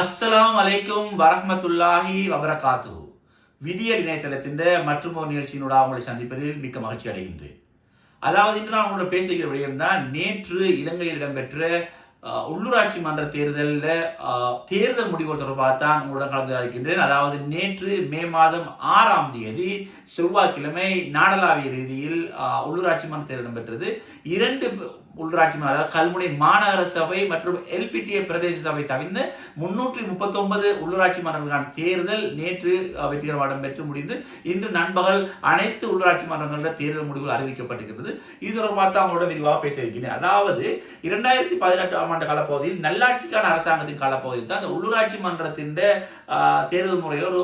அஸ்ஸலாம் அலைக்கும் வரஹமத்துல்லாஹி வபரகாத்து விடியல் இணையதளத்தின் மற்றும் ஒரு நிகழ்ச்சியினோட உங்களை சந்திப்பதில் மிக்க மகிழ்ச்சி அடைகின்றேன். அதாவது இன்று நான் உங்களோட பேசுகிற விடயம் தான் நேற்று இலங்கையில் இடம்பெற்ற உள்ளூராட்சி மன்ற தேர்தலில் தேர்தல் முடிவுகள் தொடர்பாக தான் உங்களுடன் கலந்து அளிக்கின்றேன் அதாவது நேற்று மே மாதம் ஆறாம் தேதி செவ்வாய்க்கிழமை நாடளாவிய ரீதியில் உள்ளூராட்சி மன்ற தேர்தல் இடம்பெற்றது. இரண்டு உள்ளூராட்சி மன்ற அதாவது கல்முனை மாநகர சபை மற்றும் எல்பிடிஏ பிரதேச சபை தவிர்த்து முன்னூற்றி முப்பத்தி ஒன்பது உள்ளூராட்சி மன்றங்களுக்கான தேர்தல் நேற்று வெற்றிகரமாக இடம்பெற்று முடிந்து இன்று நண்பகல் அனைத்து உள்ளூராட்சி மன்றங்களில் தேர்தல் முடிவுகள் அறிவிக்கப்பட்டிருக்கிறது இது தொடர்பாக தான் அவங்களோட விரிவாக பேசியிருக்கிறேன் அதாவது இரண்டாயிரத்தி பதினெட்டாம் ஆண்டு காலப்பகுதியில் நல்லாட்சிக்கான அரசாங்கத்தின் காலப்பகுதியில் தான் அந்த உள்ளூராட்சி மன்றத்தின் தேர்தல் முறையில் ஒரு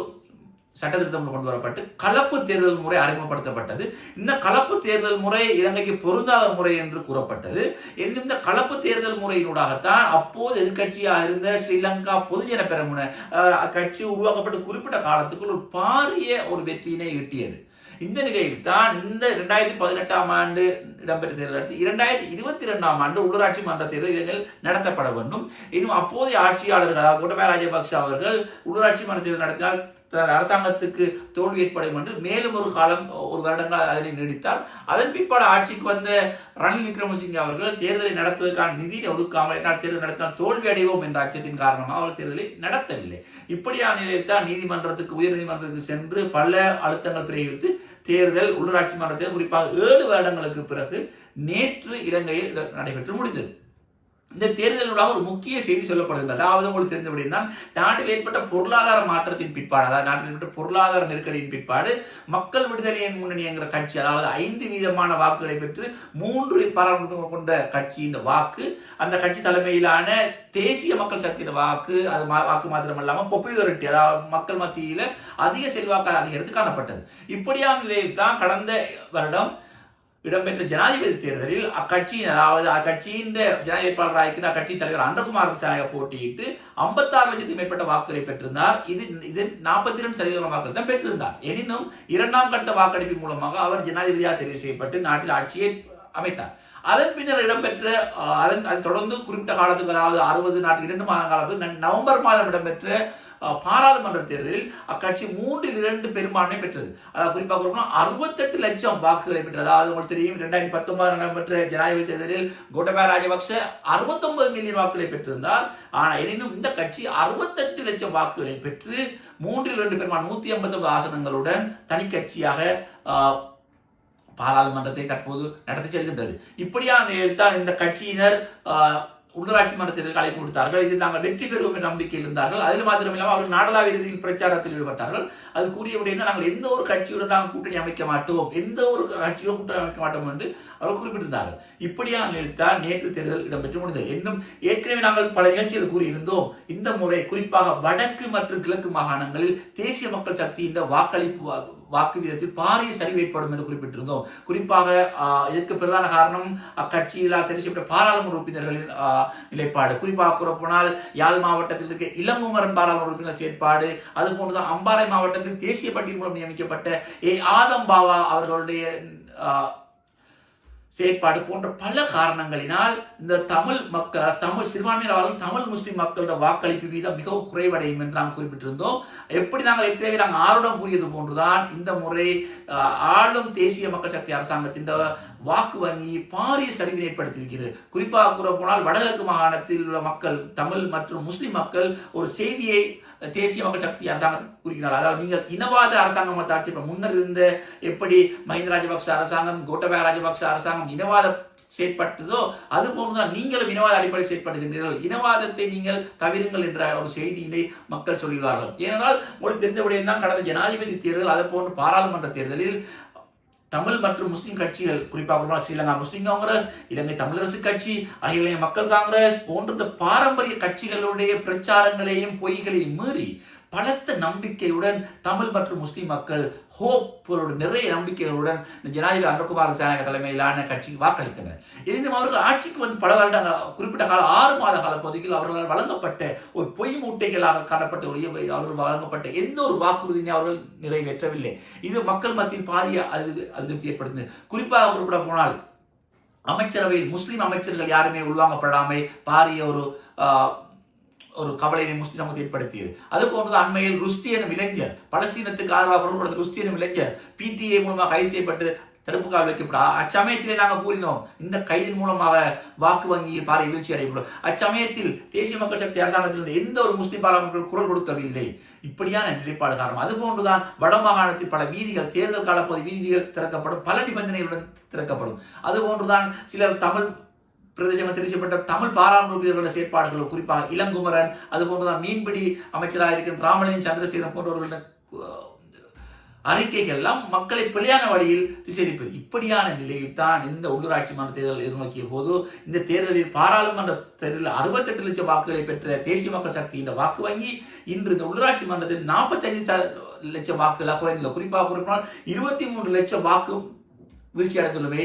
சட்டத்திருத்தம் கொண்டு வரப்பட்டு கலப்பு தேர்தல் முறை அறிமுகப்படுத்தப்பட்டது. இந்த கலப்பு தேர்தல் முறை இலங்கைக்கு பொருந்தாத முறை என்று கூறப்பட்டது. இந்த கலப்பு தேர்தல் முறையினூடாகத்தான் அப்போது எதிர்கட்சியாக இருந்த ஸ்ரீலங்கா பொதுஜன பெருமுன அஹ், உருவாக்கப்பட்டு உருவாக்கப்பட்ட குறிப்பிட்ட காலத்துக்குள் ஒரு பாரிய ஒரு வெற்றியினை ஈட்டியது. இந்த நிலையில் தான் இந்த இரண்டாயிரத்தி பதினெட்டாம் ஆண்டு இடம்பெற்ற தேர்தல் அடுத்து இரண்டாயிரத்தி இருபத்தி இரண்டாம் ஆண்டு உள்ளூராட்சி மன்ற தேர்தல் நடத்தப்பட வேண்டும். இன்னும் அப்போதைய ஆட்சியாளர்கள் கோட்டபாய ராஜபக்சே அவர்கள் உள்ளூராட்சி மன்ற தேர்தல் நடத்தினால் அரசாங்கத்துக்கு தோல்வி ஏற்படும் என்று மேலும் ஒரு காலம் ஒரு வருடங்கள் அதனை நீடித்தார். அதன் பிற்பாடு ஆட்சிக்கு வந்த ரணில் விக்ரமசிங்கே அவர்கள் தேர்தலை நடத்துவதற்கான நிதி ஒதுக்காமல் தேர்தல் நடத்தினால் தோல்வி அடைவோம் என்ற அச்சத்தின் காரணமாக அவர் தேர்தலை நடத்தவில்லை. இப்படியான நிலையில் தான் நீதிமன்றத்துக்கு உயர் நீதிமன்றத்துக்கு சென்று பல அழுத்தங்கள் பிரயோகித்து தேர்தல் உள்ளூராட்சி மன்ற தேர்தல் குறிப்பாக ஏழு வருடங்களுக்கு பிறகு நேற்று இலங்கையில் நடைபெற்று முடிந்தது. இந்த தேர்தலூடாக ஒரு முக்கிய செய்தி சொல்லப்படுகிறது அதாவது உங்களுக்கு தெரிந்தபடி தான் நாட்டில் ஏற்பட்ட பொருளாதார மாற்றத்தின் பிற்பாடு அதாவது நாட்டில் ஏற்பட்ட பொருளாதார நெருக்கடியின் பிற்பாடு மக்கள் விடுதலை முன்னணி என்கிற கட்சி அதாவது ஐந்து வீதமான வாக்குகளை பெற்று மூன்று பாராளுமன்றம் கொண்ட கட்சி இந்த வாக்கு. அந்த கட்சி தலைமையிலான தேசிய மக்கள் சக்தியின் வாக்கு அது மா- வாக்கு மாத்திரம் இல்லாமல் பொப்புலரிட்டி அதாவது மக்கள் மத்தியில் அதிக செல்வாக்கு அதிகரித்து காணப்பட்டது. இப்படியான நிலையில் தான் கடந்த வருடம் இடம்பெற்ற ஜனாதிபதி தேர்தலில் அக்கட்சியின் அதாவது அக்கட்சியின் ஜனாதிபதி வேட்பாளராக இருக்கிற அக்கட்சியின் தலைவர் அன்றகுமார் திசாநாயக போட்டியிட்டு ஐம்பத்தாறு லட்சத்துக்கு மேற்பட்ட வாக்குகளை பெற்றிருந்தார். இது இது நாற்பத்தி ரெண்டு சதவீதம் வாக்குகள் தான் பெற்றிருந்தார். எனினும் இரண்டாம் கட்ட வாக்கெடுப்பின் மூலமாக அவர் ஜனாதிபதியாக தெரிவு செய்யப்பட்டு நாட்டில் ஆட்சியை அமைத்தார். அதன் பின்னர் இடம்பெற்ற அதன் அது தொடர்ந்து குறிப்பிட்ட காலத்துக்கு அதாவது அறுபது நாட்டு இரண்டு மாத காலத்துக்கு நவம்பர் மாதம் இடம்பெற்ற பாராளுமன்ற தேர்தலில் அக்கட்சி மூன்றில் இரண்டு பெரும்பான்மை பெற்றது. அதாவது குறிப்பாக அறுபத்தெட்டு லட்சம் வாக்குகளை பெற்றது. அதாவது உங்களுக்கு தெரியும் இரண்டாயிரத்தி பத்தொன்பது நடைபெற்ற ஜனாதிபதி தேர்தலில் கோட்டபாய ராஜபக்ச அறுபத்தொன்பது மில்லியன் வாக்குகளை பெற்றிருந்தார். ஆனால் எனினும் இந்த கட்சி அறுபத்தெட்டு லட்சம் வாக்குகளை பெற்று மூன்றில் இரண்டு பெரும்பான்மை நூத்தி ஐம்பத்தொன்பது ஆசனங்களுடன் தனிக்கட்சியாக ஆஹ், பாராளுமன்றத்தை தற்போது நடத்தி செல்கின்றது. இப்படியான நிலையில்தான் இந்த கட்சியினர் ஆஹ், உள்ளூராட்சி மன்ற தேர்தலுக்கு அழைப்பு கொடுத்தார்கள் இதில் நாங்கள் வெற்றி பெறுவோம் என்ற நம்பிக்கை இருந்தார்கள். அதில் மாத்திரமில்லாமல் அவர்கள் நாடளாவிய ரீதியில் பிரச்சாரத்தில் ஈடுபட்டார்கள். அது கூறியபடி நாங்கள் எந்த ஒரு கட்சியுடன் நாங்கள் கூட்டணி அமைக்க மாட்டோம். எந்த ஒரு கட்சியும் கூட்டணி அமைக்க மாட்டோம் என்று அவர் குறிப்பிட்டிருந்தார்கள். இப்படியான நிலையில் நேற்று தேர்தல் இடம்பெற்று முடிந்தது. இன்னும் ஏற்கனவே நாங்கள் பல நிகழ்ச்சிகள் கூறியிருந்தோம். இந்த முறை குறிப்பாக வடக்கு மற்றும் கிழக்கு மாகாணங்களில் தேசிய மக்கள் சக்தி இந்த வாக்களிப்பு வாக்கு வீதத்தில் பாரிய சரிவு ஏற்படும் என்று குறிப்பிட்டிருந்தோம். குறிப்பாக ஆஹ், இதற்கு பிரதான காரணம் அக்கட்சியில் தெரிவிக்கப்பட்ட பாராளுமன்ற உறுப்பினர்களின் ஆஹ், நிலைப்பாடு. குறிப்பாக கூறப்போனால் யாழ் மாவட்டத்தில் இருக்க இளங்குமரன் பாராளுமன்ற உறுப்பினர் செயற்பாடு அது போன்றுதான் அம்பாறை மாவட்டத்தில் தேசிய பட்டியல் மூலம் நியமிக்கப்பட்ட ஏ. ஆதம் பாவா அவர்களுடைய செயற்பாடு போன்ற பல காரணங்களினால் இந்த தமிழ் மக்கள் தமிழ் சிறுபான்மையினர் தமிழ் முஸ்லிம் மக்களோட வாக்களிப்பு வீதம் மிகவும் குறைவடையும் என்று நாம் குறிப்பிட்டிருந்தோம். எப்படி நாங்கள் ஏற்கனவே நாங்கள் ஆருடம் கூறியது போன்றுதான் இந்த முறை ஆளும் தேசிய மக்கள் சக்தி அரசாங்கத்தின் வாக்கு வங்கி பாரிய சரிவினை ஏற்படுத்தியிருக்கிறது. குறிப்பாக கூற போனால் வடகிழக்கு மாகாணத்தில் உள்ள மக்கள் தமிழ் மற்றும் முஸ்லிம் மக்கள் ஒரு செய்தியை தேசிய மக்கள் சக்தி அரசாங்கத்துக்கு குறிக்கிறார் அதாவது நீங்கள் இனவாத அரசாங்கம் ஆட்சி முன்னர் இருந்த எப்படி மஹிந்த ராஜபக்ச அரசாங்கம் கோட்டபாய ராஜபக்ச அரசாங்கம் இனவாத செயற்பட்டதோ அது போன்றுதான் நீங்களும் இனவாத அடிப்படையில் செயற்படுகின்றீர்கள். இனவாதத்தை நீங்கள் தவிருங்கள் என்ற ஒரு செய்தியினை மக்கள் சொல்கிறார்கள். ஏனென்றால் உங்களுக்கு தெரிந்தபடியே தான் கடந்த ஜனாதிபதி தேர்தல் அது போன்று பாராளுமன்ற தேர்தலில் தமிழ் மற்றும் முஸ்லிம் கட்சிகள் குறிப்பாக ஸ்ரீலங்கா முஸ்லிம் காங்கிரஸ் இலங்கை தமிழரசு கட்சி அகில மக்கள் காங்கிரஸ் போன்ற பாரம்பரிய கட்சிகளுடைய பிரச்சாரங்களையும் பொய்களையும் மீறி பலத்த நம்பிக்கையுடன் தமிழ் மற்றும் முஸ்லிம் மக்கள் ஹோப்போடு நிறைய நம்பிக்கைகளுடன் ஜனாதிபதி அன்றகுமார் சேனக தலைமையிலான கட்சிக்கு வாக்களித்தனர். எனினும் அவர்கள் ஆட்சிக்கு வந்து பல வருட குறிப்பிட்ட கால ஆறு மாத கால பகுதியில் அவர்களால் வழங்கப்பட்ட ஒரு பொய் மூட்டைகளாக காணப்பட்ட அவர்கள் வழங்கப்பட்ட எந்த ஒரு வாக்குறுதியை அவர்கள் நிறைவேற்றவில்லை. இது மக்கள் மத்தியில் பாரிய அதிருப்தி ஏற்படுத்தினது குறிப்பாக குறிப்பிட போனால் அமைச்சரவையில் முஸ்லீம் அமைச்சர்கள் யாருமே உள்வாங்கப்படாமல் பாரிய ஒரு ஆஹ், ஒரு கவலையை முஸ்லிம் சமூகத்தை ஏற்படுத்தியது. அது போன்றது அண்மையில் ருஸ்தி எனும் இளைஞர் பலஸ்தீனத்துக்கு ஆதரவாக குரல் கொடுத்த ருஸ்தி எனும் இளைஞர் பிடிஏ மூலமாக கைது செய்யப்பட்டு தடுப்பு காவல் வைக்கப்பட அச்சமயத்திலே நாங்கள் கூறினோம் இந்த கைதின் மூலமாக வாக்கு வங்கி பாறை வீழ்ச்சி அடையப்படும். அச்சமயத்தில் தேசிய மக்கள் சக்தி அரசாங்கத்திலிருந்து எந்த ஒரு முஸ்லிம் பாராளுமன்ற குரல் கொடுக்கவில்லை. இப்படியான நிலைப்பாடு காரணம். அது போன்றுதான் வடமாகாணத்தில் பல வீதிகள் தேர்தல் காலப்பகுதி வீதிகள் திறக்கப்படும் பல நிபந்தனைகளுடன் திறக்கப்படும். அது போன்றுதான் சில தமிழ் பிரதேசங்கள் தெரிவிக்கப்பட்ட தமிழ் பாராளுமன்ற உறுப்பினர்களுடைய செயற்பாடுகள் குறிப்பாக இளங்குமரன் அது போன்றுதான் மீன்பிடி அமைச்சராக இருக்கின்ற ராமலிங்கம் சந்திரசேகரன் போன்றவர்களின் அறிக்கைகள் எல்லாம் மக்களை பிழையான வழியில் திசைப்பது இப்படியான நிலையில் தான் இந்த உள்ளூராட்சி மன்ற தேர்தல் எதிர்நோக்கிய போது இந்த தேர்தலில் பாராளுமன்ற தேர்தலில் அறுபத்தெட்டு லட்சம் வாக்குகளை பெற்ற தேசிய மக்கள் சக்தி இந்த வாக்கு வங்கி இன்று இந்த உள்ளூராட்சி மன்றத்தில் நாற்பத்தஞ்சு லட்சம் வாக்குகளாக குறைந்த குறிப்பாக குறிப்பினால் இருபத்தி மூன்று லட்சம் வாக்கு வீழ்ச்சி அடைந்துள்ளமை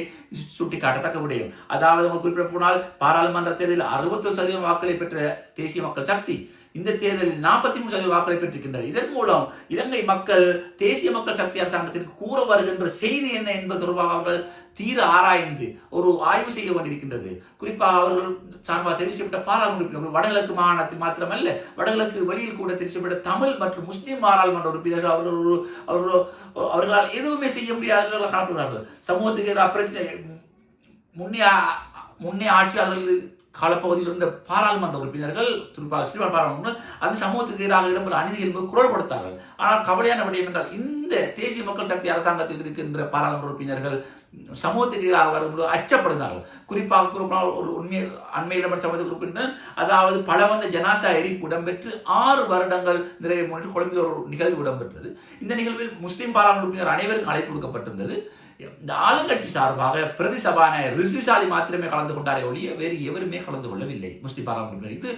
சுட்டிக்காட்டத்தக்க விடயம் அதாவது குறிப்பிட போனால் பாராளுமன்ற தேர்தலில் அறுபத்தி சதவீதம் வாக்களை பெற்ற தேசிய மக்கள் சக்தி இந்த தேர்தலில் நாற்பத்தி மூணு சதவீத வாக்களை பெற்றிருக்கின்றனர் இதன் மூலம் இலங்கை மக்கள் தேசிய மக்கள் சக்தி அரசாங்கத்திற்கு கூற வருகின்ற செய்தி என்ன என்பது தொடர்பாக அவர்கள் தீர ஆராய்ந்து ஒரு ஆய்வு செய்ய வேண்டியிருக்கின்றது. குறிப்பாக அவர்கள் சார்பாக தெரிவு செய்யப்பட்ட பாராளுமன்ற வடகிழக்கு மாகாணத்தில் மாத்திரமல்ல வடகிழக்கு வெளியில் கூட தெரிவு செய்யப்பட்ட தமிழ் மற்றும் முஸ்லிம் பாராளுமன்ற உறுப்பினர்கள் அவர்கள் ஒரு அவர்கள் அவர்களால் எதுவுமே செய்ய முடியாதவர்கள் காணப்படுகிறார்கள் சமூகத்துக்கு எதிராக பிரச்சனை முன்னே முன்னே ஆட்சியாளர்கள் காலப்பகுதியில் இருந்த பாராளுமன்ற உறுப்பினர்கள் குறிப்பாக சிறுவர் பாராளுமன்ற அந்த சமூகத்துக்கு எதிராக இடம்பெற அநீதி என்பது குரல் கொடுத்தார்கள். ஆனால் கவலையான விடயம் என்றால் இந்த தேசிய மக்கள் சக்தி அரசாங்கத்தில் இருக்கின்ற பாராளுமன்ற உறுப்பினர்கள் சமூகத்துக்கு எதிராக வரும்போது அச்சப்படுகிறார்கள். குறிப்பாக குறிப்பாக ஒரு உண்மை அண்மையில் சமூகத்துக்கு உறுப்பினர் அதாவது பல வந்த ஜனாசா எரிப்பு இடம்பெற்று ஆறு வருடங்கள் நிறைவு முன்னிட்டு கொழும்பில் ஒரு நிகழ்வு இடம்பெற்றது. இந்த நிகழ்வில் முஸ்லீம் பாராளுமன்ற உறுப்பினர் அனைவருக்கும் அழைப்பு கொடுக்கப்பட்டிருந்தது. இந்த ஆளுங்கட்சி சார்பாக பிரதி சபாநாயகர் ரிசுசாலி மாத்திரமே கலந்து கொண்டாரே ஒழிய வேறு எவருமே கலந்து கொள்ளவில்லை. முஸ்லிம் பாராளுமன்ற இது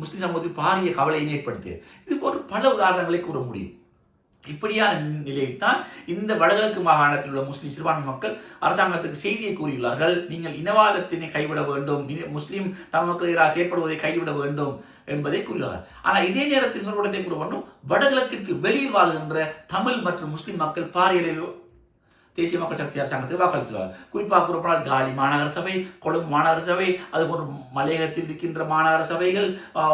முஸ்லிம் சமூகத்தில் பாரிய கவலையை ஏற்படுத்தியது. இது போன்ற பல உதாரணங்களை கூற முடியும். இப்படியான நிலையில் தான் இந்த வடகிழக்கு மாகாணத்தில் உள்ள முஸ்லிம் சிறுபான்மை மக்கள் அரசாங்கத்துக்கு செய்தியை கூறியுள்ளார்கள். நீங்கள் இனவாதத்தினை கைவிட வேண்டும். முஸ்லிம் தமக்கு எதிராக செயற்படுவதை கைவிட வேண்டும் என்பதை கூறுகிறார் ஆனால் இதே நேரத்தில் இன்னொரு கூற வேண்டும் வடகிழக்கிற்கு வெளியில் வாழ்கின்ற தமிழ் மற்றும் முஸ்லிம் மக்கள் பாரியலில் தேசிய மக்கள் சக்தி அரசாங்கத்துக்கு வாக்களித்துள்ளார் குறிப்பாக கூறப்படால் காலி மாநகர சபை கொழும்பு மாநகர சபை அதுபோன்று மலையகத்தில் இருக்கின்ற மாநகர சபைகள்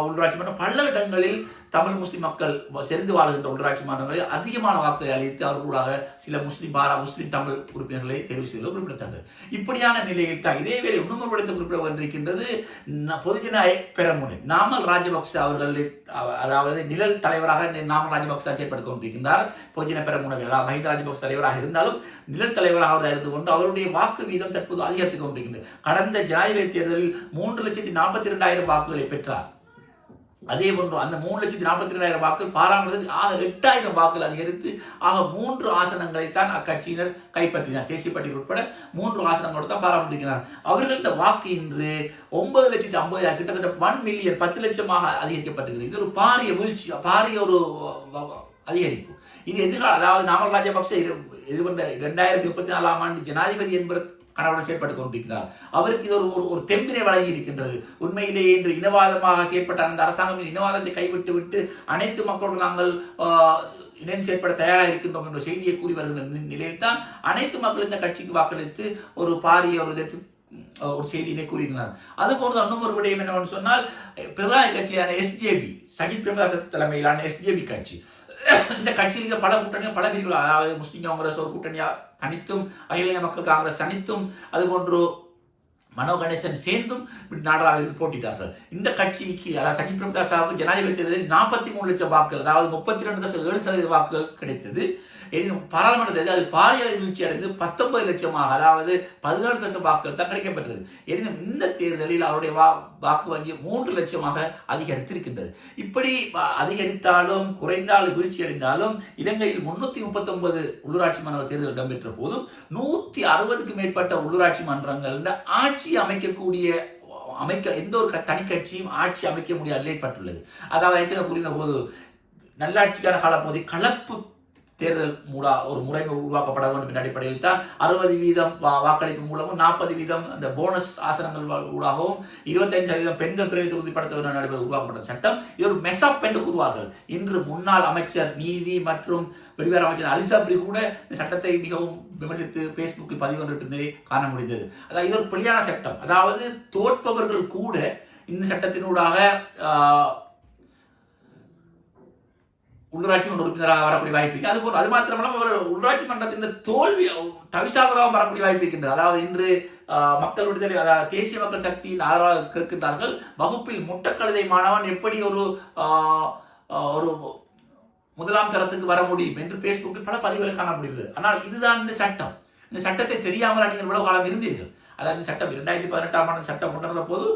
உள்ளாட்சி மன்றம் பல இடங்களில் தமிழ் முஸ்லிம் மக்கள் செறிந்து வாழ்கின்ற உள்ளாட்சி மாநிலங்களில் அதிகமான வாக்குகளை அளித்து அவர்களாக சில முஸ்லிம் பாரா முஸ்லிம் தமிழ் உறுப்பினர்களை தெரிவு செய்வது குறிப்பிடத்தக்கது. இப்படியான நிலையில் தான் இதே வேலை இன்னும் விடுத்து குறிப்பிட வந்திருக்கின்றது பொதுஜன பெரமுனை. நாமல் ராஜபக்ச அவர்கள் அதாவது நிழல் தலைவராக நாமல் ராஜபக்ச செயற்படுத்திக் கொண்டிருக்கின்றார். பொதுஜன பெரமுனை அதாவது மஹிந்த ராஜபக்ச தலைவராக இருந்தாலும் நிழல் தலைவராக இருந்து கொண்டு அவருடைய வாக்கு வீதம் தற்போது அதிகரித்துக் கொண்டிருக்கின்றது. கடந்த ஜனாதிபதி தேர்தலில் மூன்று லட்சத்தி நாற்பத்தி இரண்டாயிரம் வாக்குகளை பெற்றார். அதே போன்று அந்த மூணு லட்சத்தி நாற்பத்தி ரெண்டாயிரம் வாக்கு பாராளுமன்றத்தில் ஆக எட்டாயிரம் வாக்குகள் அதிகரித்து ஆக மூன்று ஆசனங்களை தான் அக்கட்சியினர் கைப்பற்றினார். தேசிய பட்டியல் உட்பட மூன்று ஆசனங்களோடு தான் பாராளுமன்றிருக்கிறார் அவர்கள் இந்த வாக்கு இன்று ஒன்பது லட்சத்தி ஐம்பது கிட்டத்தட்ட ஒன் மில்லியன் பத்து லட்சமாக அதிகரிக்கப்பட்டிருக்கிறது. இது ஒரு பாரிய வீழ்ச்சி பாரிய ஒரு அதிகரிப்பு. இது எதிர்கால அதாவது நாமல் ராஜபக்ச எதிர்கொண்ட இரண்டாயிரத்தி முப்பத்தி நாலாம் ஆண்டு ஜனாதிபதி என்பது கணவன் செயற்பட்டுக் கொண்டிருக்கிறார். அவருக்கு இது ஒரு ஒரு தெம்பினை வழங்கி இருக்கின்றது. உண்மையிலேயே இன்று இனவாதமாக செயற்பட்ட அந்த அரசாங்கம். இனவாதத்தை கைவிட்டு விட்டு அனைத்து மக்களோடு நாங்கள் இணைந்து செயற்பட தயாராக இருக்கின்றோம் என்ற செய்தியை கூறி வருகின்ற நிலையில்தான் அனைத்து மக்கள் இந்த கட்சிக்கு வாக்களித்து ஒரு பாரிய ஒரு ஒரு செய்தியினை கூறியிருந்தார் அது போன்று இன்னும் ஒரு விடயம் என்னவென்று சொன்னால் பிரதான கட்சியான எஸ்ஜேபி சஜித் பிரேமதாச தலைமையிலான எஸ்ஜேபி கட்சி. இந்த கட்சியில் பல கூட்டணிகள் பல பிரிவுகள் அதாவது முஸ்லீம் காங்கிரஸ் ஒரு கூட்டணியா தனித்தும் அகில மக்கள் காங்கிரஸ் தனித்தும் அதுபோன்று மனோ கணேசன் சேர்ந்தும் நாடாளுமன்றத்தில் போட்டிட்டார்கள் இந்த கட்சிக்கு அதாவது சஜித் பிரகாஷ் ஜனாதிபதி தேர்தலில் நாற்பத்தி மூணு லட்சம் வாக்குகள் அதாவது முப்பத்தி ரெண்டு தசம் ஏழு சதவீத வாக்குகள் கிடைத்தது. பாராளுமன்ற தேர்தல் அது பாரிய வீழ்ச்சி அடைந்து பத்தொன்பது லட்சமாக அதாவது பதினேழு லட்சம் வாக்குகள் தான் கிடைக்கப்பட்டது எனினும் இந்த தேர்தலில் அவருடைய வா வாக்கு வங்கி மூன்று லட்சமாக அதிகரித்திருக்கின்றது. இப்படி அதிகரித்தாலும் குறைந்தாலும் வீழ்ச்சி அடைந்தாலும் இலங்கையில் முன்னூத்தி முப்பத்தி ஒன்பது உள்ளூராட்சி மன்ற தேர்தல் இடம்பெற்ற போதும் நூத்தி அறுபதுக்கு மேற்பட்ட உள்ளூராட்சி மன்றங்கள் ஆட்சி அமைக்கக்கூடிய அமைக்க எந்த ஒரு தனி கட்சியும் ஆட்சி அமைக்க முடியாது ஏற்பட்டுள்ளது அதாவது ஏற்கனவே கூறின போது நல்லாட்சிக்கான காலப்பகுதி கலப்பு தேர்தல் மூடா ஒரு முறைமை உருவாக்கப்பட வேண்டும் என்ற அடிப்படையில் தான் அறுபது வீதம் வாக்களிப்பு மூலமும் நாற்பது வீதம் அந்த போனஸ் ஆசனங்கள் ஊடாகவும் இருபத்தைந்து சதவீதம் பெண்கள் துறை உறுதிப்படுத்த வேண்டும் என்ற உருவாக்கப்பட்ட சட்டம். இது ஒரு மெசப் என்று கூறுவார்கள். இன்று முன்னாள் அமைச்சர் நீதி மற்றும் வெளிவார அமைச்சர் அலிசாப்ரி கூட இந்த சட்டத்தை மிகவும் விமர்சித்து பேஸ்புக்கில் பதிவு கொண்டிருந்ததை காண முடிந்தது. அதாவது இது ஒரு பொலியான சட்டம். அதாவது தோற்பவர்கள் கூட இந்த சட்டத்தினூடாக உள்ளூராட்சி மன்ற உறுப்பினராக வரக்கூடிய வாய்ப்பு இருக்கு. அதுபோல் அது மாத்திரமல்ல அவர் உள்ளூராட்சி மன்றத்தின் தோல்வி தவிசாளராக வரக்கூடிய வாய்ப்பு இருக்கின்றது. அதாவது இன்று மக்கள் விடுதலை அதாவது தேசிய மக்கள் சக்தியின் ஆதரவாக கேட்கின்றார்கள் வகுப்பில் முட்டக்கழுதை மாணவன் எப்படி ஒரு ஒரு முதலாம் தரத்துக்கு வர முடியும்? என்று பேஸ்புக்கில் பல பதிவுகளை காண முடிகிறது ஆனால் இதுதான் இந்த சட்டம். இந்த சட்டத்தை தெரியாமல் நீங்கள் இவ்வளவு காலம் இருந்தீர்கள். அதாவது சட்டம் இரண்டாயிரத்தி பதினெட்டாம் ஆண்டு சட்டம் கொண்டு வந்த போது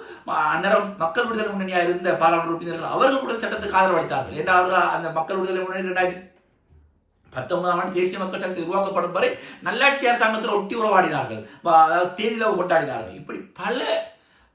அந்நேரம் மக்கள் விடுதலை முன்னணியாக இருந்த பாராளுமன்ற உறுப்பினர்கள் அவர்கள் கூட சட்டத்துக்கு ஆதரவு அளித்தார்கள். ஏன்னா அவர்கள் அந்த மக்கள் விடுதலை முன்னணி இரண்டாயிரத்தி பத்தொன்பதாம் ஆண்டு தேசிய மக்கள் சக்தி உருவாக்கப்படும் வரை நல்லாட்சி அரசாங்கத்தில் ஒட்டி உறவாடினார்கள். அதாவது தேனிலவு கொண்டாடினார்கள். இப்படி பல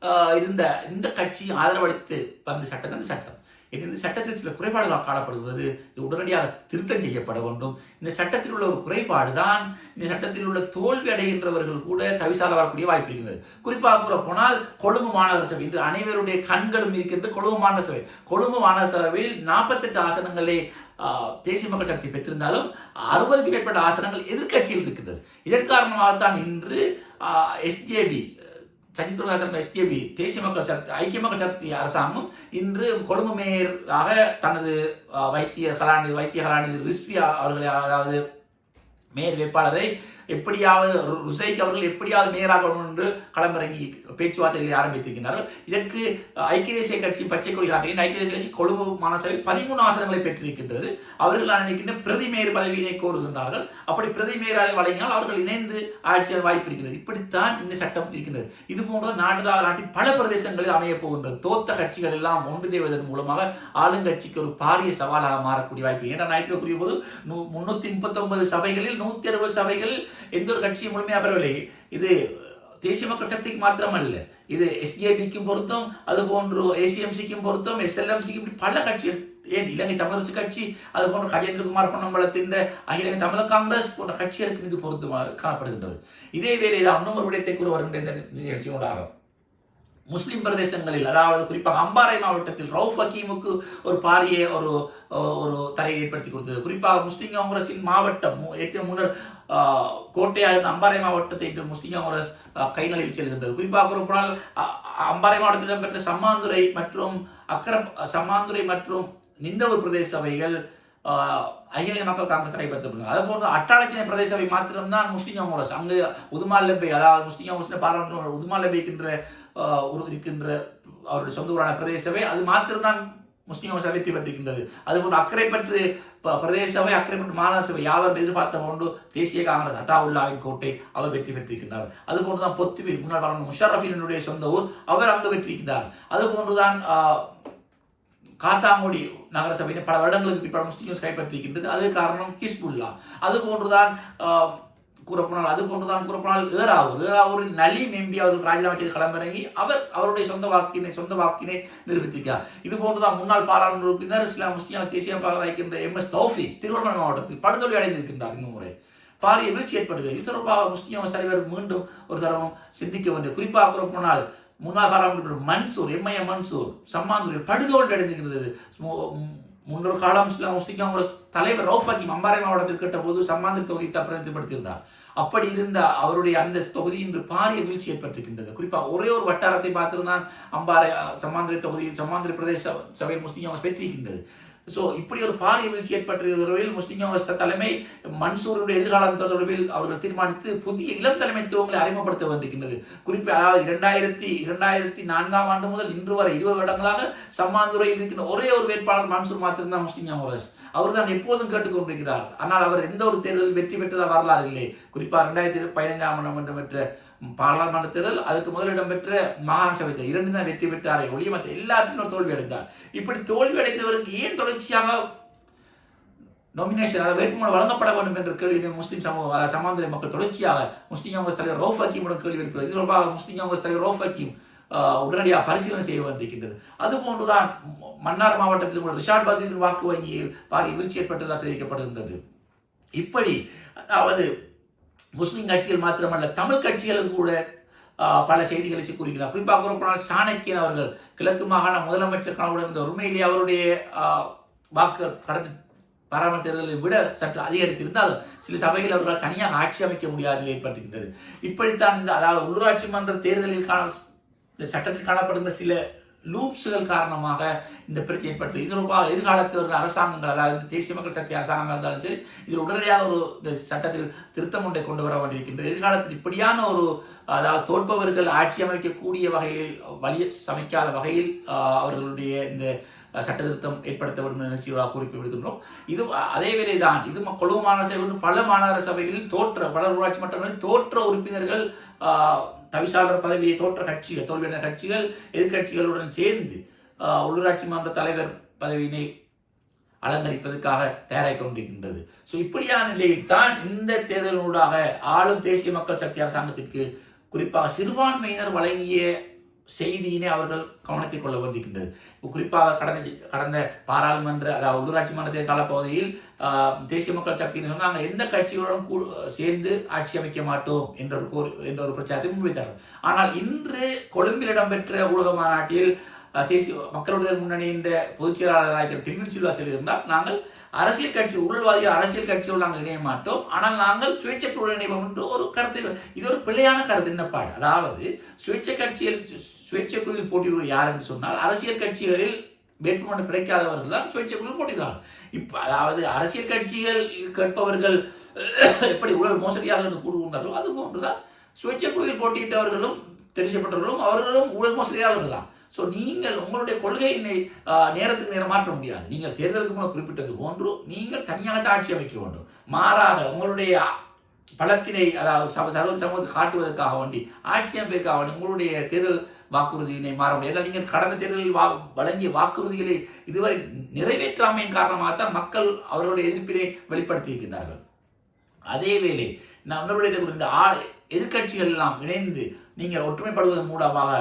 ஆஹ், இருந்த இந்த கட்சியும் ஆதரவளித்து வந்த சட்டம் அந்த சட்டம். இது சட்டத்தில் சில குறைபாடுகளால் காணப்படுகிறது இது உடனடியாக திருத்தம் செய்யப்பட வேண்டும். இந்த சட்டத்தில் உள்ள ஒரு குறைபாடு தான் இந்த சட்டத்தில் உள்ள தோல்வி அடைகின்றவர்கள் கூட தவிசால வரக்கூடிய வாய்ப்பு இருக்கிறது. குறிப்பாக கூற போனால் கொழும்பு மாநகர சபை. இன்று அனைவருடைய கண்களும் இருக்கின்ற கொழும்பு மாநகர சபை. கொழும்பு மாநகர சபையில் நாற்பத்தெட்டு ஆசனங்களே ஆஹ், தேசிய மக்கள் சக்தி பெற்றிருந்தாலும் அறுபதுக்கு மேற்பட்ட ஆசனங்கள் எதிர்க்கட்சியில் இருக்கின்றது. இதன் காரணமாகத்தான் இன்று எஸ்ஜேபி சஜித் பிரபாகரன் எஸ்டிபி தேசிய மக்கள் சக்தி ஐக்கிய மக்கள் சக்தி அரசாங்கம் இன்று கொழும்பு மேயராக தனது வைத்திய கலாநிதி வைத்திய கலாநிதி ரிஸ்வி அவர்களை அதாவது மேயர் வேட்பாளரை எப்படியாவது ருசைக்கு அவர்கள் எப்படியாவது மேயராக என்று களமிறங்கி பேச்சுவார்த்தைகளை ஆரம்பித்திருக்கிறார்கள். இதற்கு ஐக்கிய தேசிய கட்சி பச்சை கொடி காட்டியின் ஐக்கிய தேசிய கட்சி கொழும்பு மாநகரசபை பதிமூணு ஆசனங்களை பெற்றிருக்கின்றது. அவர்கள் நினைக்கின்ற பிரதி மேயர் பதவியினை கோருகின்றார்கள். அப்படி பிரதி மேயராக வழங்கினால் அவர்கள் இணைந்து ஆட்சியால் வாய்ப்பு இருக்கிறது. இப்படித்தான் இந்த சட்டம் இருக்கின்றது இது போன்ற நாடு நாட்டின் பல பிரதேசங்களில் அமைய போகின்றது தோத்த கட்சிகள் எல்லாம் ஒன்றிணைவதன் மூலமாக ஆளுங்கட்சிக்கு ஒரு பாரிய சவாலாக மாறக்கூடிய வாய்ப்பு. ஏன்னா நான் கூறிய போது நூ- முன்னூத்தி முப்பத்தி ஒன்பது சபைகளில் நூத்தி அறுபது சபைகளில் எந்த ஒரு கட்சியும் முழுமையாக பெறவில்லை. இது தேசிய மக்கள் சக்திக்கு மாத்திரமல்ல. இது எஸ்ஜேபிக்கும் பொருத்தம் அது போன்று ஏசிஎம்சிக்கும் பொருத்தம் எஸ்எல்எம்சிக்கும் பல கட்சிகள் ஏன் இலங்கை தமிழரசு கட்சி அது போன்ற கஜேந்திரகுமார் பொன்னம்பலத்தின் அகில தமிழர் காங்கிரஸ் போன்ற கட்சிகளுக்கு இது பொருத்தமாக காணப்படுகின்றது. இதே வேலையில் இன்னும் ஒரு விடயத்தை கூற வருகின்ற இந்த நிகழ்ச்சியோடாக முஸ்லிம் பிரதேசங்களில் அதாவது குறிப்பாக அம்பாறை மாவட்டத்தில் ரவுஃப் ஹக்கீமுக்கு ஒரு பாரிய ஒரு ஒரு தலையை ஏற்படுத்தி கொடுத்தது. குறிப்பாக முஸ்லிம் காங்கிரஸின் மாவட்டம் ஏற்கனவே முன்னர் ஆஹ், இருந்த அம்பாறை மாவட்டத்தை இன்று முஸ்லிம் காங்கிரஸ் ஆஹ், கை நழுவி செல்கின்றது குறிப்பாக கூற அம்பாறை மாவட்டத்தில் இடம்பெற்ற சம்மாந்துறை மற்றும் அக்கர சம்மாந்துறை மற்றும் நிந்தவூர் பிரதேச சபைகள் ஆஹ், அகில மக்கள் காங்கிரஸ் நடைபெற்றது அது போன்ற அட்டாளச்சினை பிரதேச சபை மாத்திரம்தான் முஸ்லிம் காங்கிரஸ். அங்கு உதுமால் லெப்பை அதாவது முஸ்லிம் காங்கிரஸ் பாராளுமன்ற உதுமால் லெப்பை இருக்கின்ற ஒரு இருக்கின்ற அவருடைய சொந்த ஊரான பிரதேச சபை அது மாத்திரம்தான் முஸ்லிம் காங்கிரஸ் வெற்றி பெற்றிருக்கின்றது. அதுபோன்று அக்கரைப்பற்று ப- பிரதேச சபை அக்கரைப்பற்று மாநில சபை யாவர் எதிர்பார்த்த கொண்டு தேசிய காங்கிரஸ் அட்டாவுல்லாவின் கோட்டை அவர் வெற்றி பெற்றிருக்கின்றார். அது போன்றுதான் பொத்துவில் முன்னாள் பாராளுமன்ற முஷரஃபினுடைய சொந்த ஊர் அவர் அங்கு வெற்றிருக்கின்றார் அதுபோன்றுதான் ஆஹ், காத்தாங்குடி நகரசபையின் பல வருடங்களுக்கு பிற்பாடு முஸ்லிம்ஸ் கைப்பற்றிருக்கின்றது அது காரணம் ஹிஸ்புல்லா. அது போன்றுதான் ஆஹ், கூறப்போனால் அது போன்றுதான் கூறப்போனால் ஏறாவூர். ஏராவூரின் நளின் எம்பி அவர்கள் ராஜினாமா செய்து களமிறங்கி அவர் அவருடைய சொந்த வாக்கினை சொந்த வாக்கினை நிரூபித்திருக்கிறார். இது போன்றுதான் முன்னாள் பாராளுமன்ற உறுப்பினர் இஸ்லாம் முஸ்லிம் தேசிய பாராளுமன்ற இருக்கின்ற எம். எஸ். தௌஃபி திருவண்ணாமலை மாவட்டத்தில் படுதொழி அடைந்திருக்கின்றார் இன்னும் முறை. பாரிய வீழ்ச்சி ஏற்படுகிறது. இது தொடர்பாக முஸ்லிம் தலைவர் மீண்டும் ஒரு தரம் சிந்திக்க வேண்டிய குறிப்பாக கூறப்போனால் முன்னாள் பாராளுமன்ற மன்சூர் எம்ஐஎம் மன்சூர் சம்மாந்தூரில் படுதோல்வி அடைந்திருக்கிறது. முன்னொரு காலம் இஸ்லாம் முஸ்லிம் காங்கிரஸ் தலைவர் ரவுஃபாக்கி மம்பாறை அம்பாறை மாவட்டத்தில் கேட்ட போது சம்மாந்திர தொகுதியை பிரதிநிதிப்படுத்தியிருந்தார் அப்படி இருந்த அவருடைய அந்த தொகுதி இன்று பாரிய வீழ்ச்சி ஏற்பட்டிருக்கின்றது. குறிப்பாக ஒரே ஒரு வட்டாரத்தை பார்த்திருந்தான் அம்பாறை சம்மாந்திரி சம்மாந்திர சம்மாந்திரி சம்மாந்திர பிரதேச சபையில் முஸ்லீம் அவங்க பெற்றிருக்கின்றது ஸோ இப்படி ஒரு பாரிய வீழ்ச்சி ஏற்பட்டிருக்கிறவர்கள் முஸ்லிம் காங்கிரஸ் தலைமை மன்சூருடைய எதிர்காலம் தொடர்பில் அவர்கள் தீர்மானித்து புதிய இளம் தலைமைத்துவங்களை அறிமுகப்படுத்த வந்திருக்கின்றது. குறிப்பாக அதாவது இரண்டாயிரத்தி இரண்டாயிரத்தி நான்காம் ஆண்டு முதல் இன்று வரை இருபது வருடங்களாக சம்மாந்துறையில் இருக்கின்ற ஒரே ஒரு வேட்பாளர் மன்சூர் மாத்திரம்தான் முஸ்லிம் காங்கிரஸ் அவர் தான் எப்போதும் கேட்டுக்கொண்டிருக்கிறார். ஆனால் அவர் எந்த ஒரு தேர்தலில் வெற்றி பெற்றதாக வரலாறு இல்லை. குறிப்பாக இரண்டாயிரத்தி பதினைஞ்சாம் ஆண்டு பெற்ற பாராளுமன்ற தேர்தல் அதுக்கு முதலிடம் பெற்ற மாகாண சபை தேர்தல். இரண்டு தான் வெற்றி பெற்றாரே ஒழிய மற்ற எல்லாத்திலும் தோல்வி அடைந்தார். இப்படி தோல்வி அடைந்தவருக்கு ஏன் தொடர்ச்சியாக நொமினேஷன் அதாவது வேட்புமனு வழங்கப்பட வேண்டும் என்ற கேள்வி முஸ்லீம் சமூக அஹ், சமாந்திர மக்கள் தொடர்ச்சியாக முஸ்லீம் காங்கிரஸ் தலைவர் ரவுஃப் ஹக்கீமுடன் கேள்வி இருக்கிறது இது தொடர்பாக முஸ்லீம் காங்கிரஸ் தலைவர் ரவுஃப் ஹக்கீம் உடனடியாக பரிசீலனை செய்ய வந்திருக்கின்றது. அதுபோன்றுதான் மன்னார் மாவட்டத்தில் உள்ள ரிஷாட் பதிலின் வாக்கு வங்கியில் பாரிய வீழ்ச்சி ஏற்பட்டதாக தெரிவிக்கப்படுகின்றது. இப்படி அதாவது முஸ்லிம் கட்சிகள் மாத்திரமல்ல தமிழ் கட்சிகளும் கூட பல செய்திகளை கூறுகிறார். குறிப்பாக கூறப்போனால் சாணக்கியன் அவர்கள் கிழக்கு மாகாண முதலமைச்சர் கனவுடன் இருந்த உண்மையிலே அவருடைய வாக்கு கடந்த பாராளுமன்ற தேர்தலை விட சற்று அதிகரித்திருந்தாலும் சில சபைகள் அவர்களால் தனியாக ஆட்சி அமைக்க முடியாத நிலை ஏற்பட்டிருக்கின்றது. இப்படித்தான் இந்த அதாவது உள்ளூராட்சி மன்ற தேர்தலில் காண இந்த சட்டத்தில் காணப்படுகின்ற சில லூப்ஸுகள் காரணமாக இந்த பிரச்சனை ஏற்பட்டு இது ரொம்ப எதிர்காலத்தில் ஒரு அரசாங்கங்கள் அதாவது தேசிய மக்கள் சக்தி அரசாங்கம் இருந்தாலும் சரி இதில் உடனடியாக ஒரு இந்த சட்டத்தில் திருத்தம் ஒன்றை கொண்டு வர வேண்டியிருக்கின்றது. எதிர்காலத்தில் இப்படியான ஒரு அதாவது தோற்பவர்கள் ஆட்சி அமைக்கக்கூடிய வகையில் வலிய சமைக்காத வகையில் அவர்களுடைய இந்த சட்டத்திருத்தம் ஏற்படுத்த வேண்டும் நிகழ்ச்சிகளாக குறிப்பு விடுகின்றோம் இது அதே வேலைதான் இது ம- கொழும்பு மாநகர சபை பல மாநகர சபைகளில் தோற்ற பல ஊராட்சி மன்றங்களில் தோற்ற உறுப்பினர்கள் தவிசாளர் பதவியை தோற்ற கட்சிகள் தோல்வியடைந்த கட்சிகள் எதிர்க்கட்சிகளுடன் சேர்ந்து உள்ளூராட்சி மன்ற தலைவர் பதவியினை அலங்கரிப்பதற்காக தயாராகி கொண்டிருக்கின்றது. ஸோ இப்படியான நிலையில் தான் இந்த தேர்தலினூடாக ஆளும் தேசிய மக்கள் சக்தி அரசாங்கத்திற்கு குறிப்பாக சிறுபான்மையினர் வழங்கிய செய்தியினை அவர்கள் கவனத்தில் கொள்ள வேண்டியிருக்கின்றது. குறிப்பாக கடந்த கடந்த பாராளுமன்ற அதாவது உள்ளூராட்சி மன்ற தேர்தல் காலப்பகுதியில் தேசிய மக்கள் சக்தின்னு சொன்னால் நாங்கள் எந்த கட்சிகளுடன் கூ சேர்ந்து ஆட்சி அமைக்க மாட்டோம் என்ற ஒரு கோரி என்ற ஒரு பிரச்சாரத்தை முன்வைத்தார்கள். ஆனால் இன்று கொழும்பில் இடம்பெற்ற ஊடக மாநாட்டில் தேசிய மக்களுடைய முன்னணி முன்னணியின் பொதுச் செயலாளராக பின்வின் சில்வா சொல்லியிருந்தால் நாங்கள் அரசியல் கட்சி உள்வாதிய அரசியல் கட்சியோடு நாங்கள் இணைய மாட்டோம். ஆனால் நாங்கள் சுயேட்சை குழு இணைவோம் என்று ஒரு கருத்து இது ஒரு பிள்ளையான கருத்து என்னப்பாடு அதாவது சுயேட்சை கட்சியில் சுயேட்சை குழுவில் போட்டியிடுவது யார் என்று சொன்னால் அரசியல் கட்சிகளில் வேட்புமனு கிடைக்காதவர்கள் தான் சுயேட்சை குழு போட்டியிடுறாங்க இப்போ அதாவது அரசியல் கட்சிகள் கேட்பவர்கள் எப்படி உடல் மோசடியாக என்று கூறுகின்றார்களோ அது போன்றுதான். சுயேட்சை குழுவில் போட்டியிட்டவர்களும் தெரிவிக்கப்பட்டவர்களும் அவர்களும் ஊழல் மோசடியாளர்கள் தான். ஸோ நீங்கள் உங்களுடைய கொள்கையினை நேரத்துக்கு நேரம் மாற்ற முடியாது. நீங்கள் தேர்தலுக்கு முன்னர் குறிப்பிட்டது போன்று நீங்கள் தனியாக ஆட்சி அமைக்க வேண்டும். மாறாக உங்களுடைய பலத்தினை அதாவது சம சர்வ காட்டுவதற்காக வேண்டி ஆட்சி அமைப்பதற்காக வேண்டி உங்களுடைய தேர்தல் வாக்குறுதியினை மாற முடியாது. நீங்கள் கடந்த தேர்தலில் வா வழங்கிய வாக்குறுதிகளை இதுவரை நிறைவேற்றாமையின் காரணமாகத்தான் மக்கள் அவர்களுடைய எதிர்ப்பினை வெளிப்படுத்தியிருக்கின்றார்கள். அதே வேளை நான் உங்களுடைய இந்த ஆ எதிர்க்கட்சிகள் எல்லாம் இணைந்து நீங்கள் ஒற்றுமைப்படுவதன் மூலமாக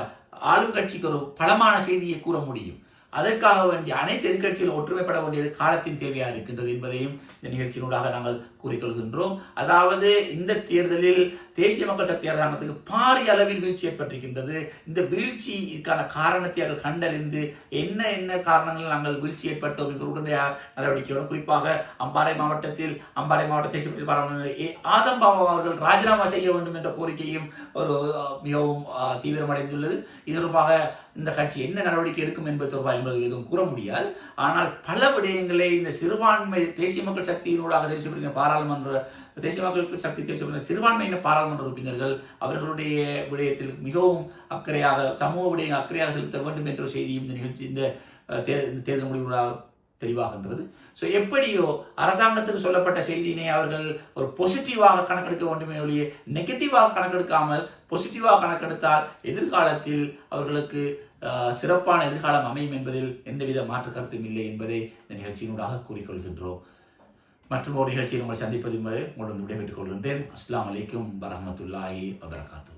ஆளும் கட்சிக்கு ஒரு பலமான செய்தியை கூற முடியும். அதற்காக வேண்டிய அனைத்து எதிர்கட்சிகளும் ஒற்றுமைப்பட வேண்டியது காலத்தின் தேவையாக இருக்கின்றது என்பதையும் இந்த நிகழ்ச்சியினூடாக நாங்கள் கூறிக்கொள்கின்றோம். அதாவது இந்த தேர்தலில் தேசிய மக்கள் சக்தி அரசாங்கத்துக்கு பாரிய அளவில் வீழ்ச்சி ஏற்பட்டிருக்கின்றது. இந்த வீழ்ச்சிக்கான காரணத்தை அவர்கள் கண்டறிந்து என்ன என்ன காரணங்கள் நாங்கள் வீழ்ச்சி ஏற்பட்டோம் என்று உடனடியாக நடவடிக்கையோடு குறிப்பாக அம்பாறை மாவட்டத்தில் அம்பாறை மாவட்ட தேசிய பாராளுமன்ற ஆதம் பாபா அவர்கள் ராஜினாமா செய்ய வேண்டும் என்ற கோரிக்கையும் ஒரு மிகவும் அஹ், தீவிரமடைந்துள்ளது. இது தொடர்பாக இந்த கட்சி என்ன நடவடிக்கை எடுக்கும் என்பது தொடர்பாக எங்களுக்கு எதுவும் கூற முடியாது. ஆனால் பல விடயங்களை இந்த சிறுபான்மை தேசிய மக்கள் சக்தியினூடாக தேசிய பாராளுமன்ற தேசிய மக்களுக்கு சக்தி தேசிய சிறுபான்மையின பாராளுமன்ற உறுப்பினர்கள் அவர்களுடைய விடயத்தில் மிகவும் அக்கறையாக சமூக விடயங்கள் அக்கறையாக செலுத்த வேண்டும் என்ற ஒரு செய்தியும் இந்த நிகழ்ச்சி இந்த தேர்தல் முடிவுகளாக தெளிவாகின்றது. ஸோ எப்படியோ அரசாங்கத்துக்கு சொல்லப்பட்ட செய்தியினை அவர்கள் ஒரு பாசிட்டிவாக கணக்கெடுக்க வேண்டுமே ஒழிய நெகட்டிவாக கணக்கெடுக்காமல் பாசிட்டிவாக கணக்கெடுத்தால் எதிர்காலத்தில் அவர்களுக்கு சிறப்பான எதிர்காலம் அமையும் என்பதில் எந்தவித மாற்று கருத்தும் இல்லை என்பதை இந்த நிகழ்ச்சியினூடாக கூறிக்கொள்கின்றோம். மற்றும் ஒரு நிகழ்ச்சியில் உங்களை சந்திப்பது என்பதை உங்களுடன் விடைபெற்றுக் கொள்கின்றேன். அஸ்லாம் அலைக்கும் வரமத்துல்லாஹி வபரகாத்து.